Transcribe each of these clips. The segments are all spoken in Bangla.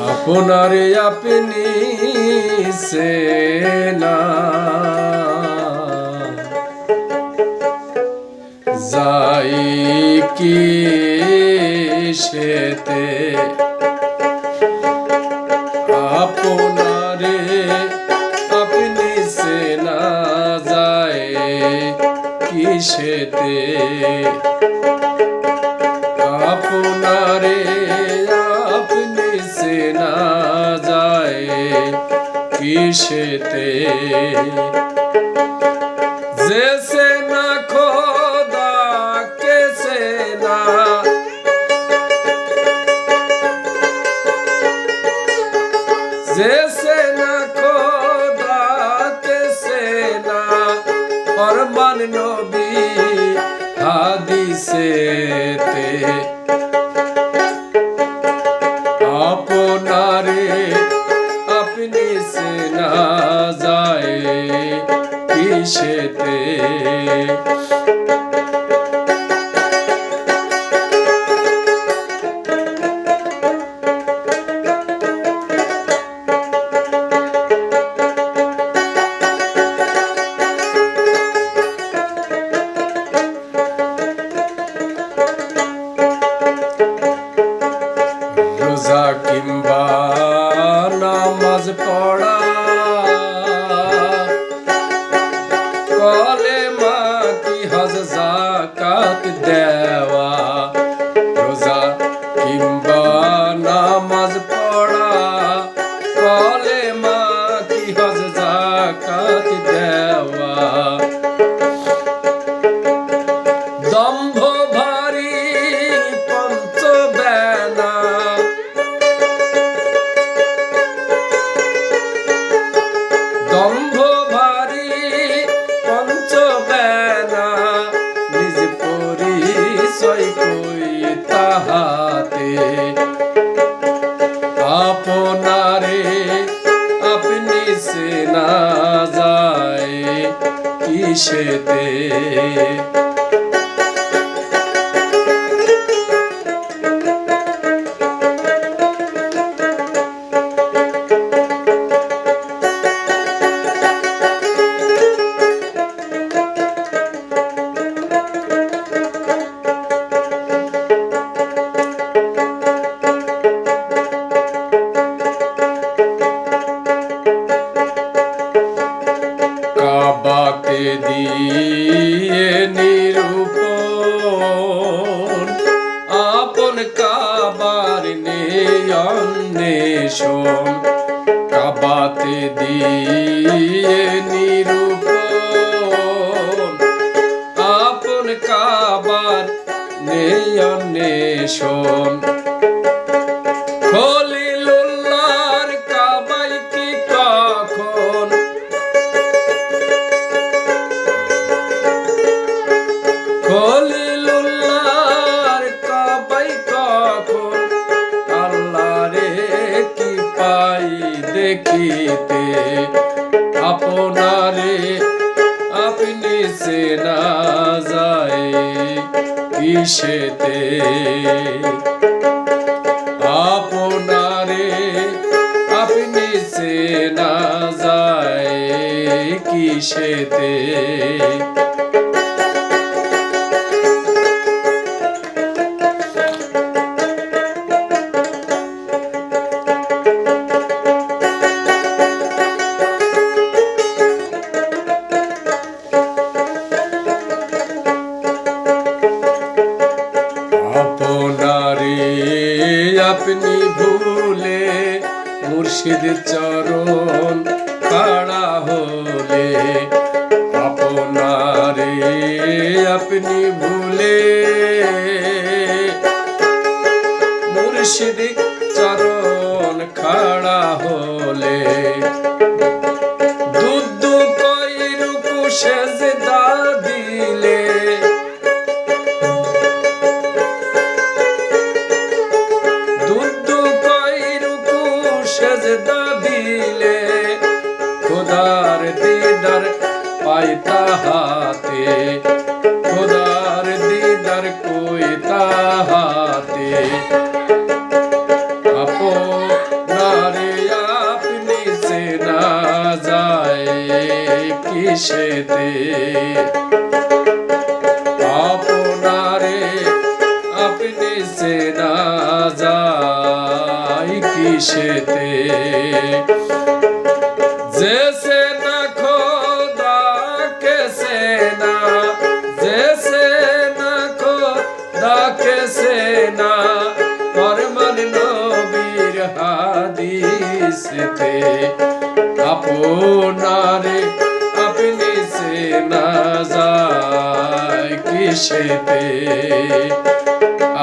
আপনারে আপনি সেনা। যাই কি সেতে আপনারে আপনি সেনা। যায় কিসেতে আপনারে কিসেতে যে সেনা খোদা কে সেনা যে সেনা খোদা কে সেনা ফরমান নবী হাদিসেতে। রোজা কিংবা নামাজ nós zakat deva তাহাতে। আপনারে আপনি সেনা যায় কিসেতে? কাবার নেশন কাবাতে দিয়ে নিরূপ আপন কাবার নেশন পাই দেখিতে। আপনারে আপনি সেনা যায় কিসেতে। আপনারে আপনি সেনা যায় কিসেতে। আপনি ভুলে, মুর্শিদ চরণ খাড়া হলে। আপনারে আপনি ভুলে, মুর্শিদ চরণ খাড়া হলে। দুধ কইরু কুশেজদা পাইলে খোদার দিদার পাই তাহাতে, খোদার দিদার কই তাহাতে। আপনারে আপনি সে না যায় কিসেতে? আপনারে আপনি সে না যায় কিসেতে? হাদিসতে আপনারে আপনি সেনা যায় কিসেতে?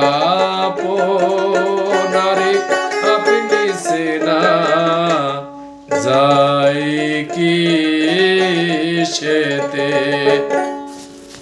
আপনারে আপনি সেনা যায় কি সেতে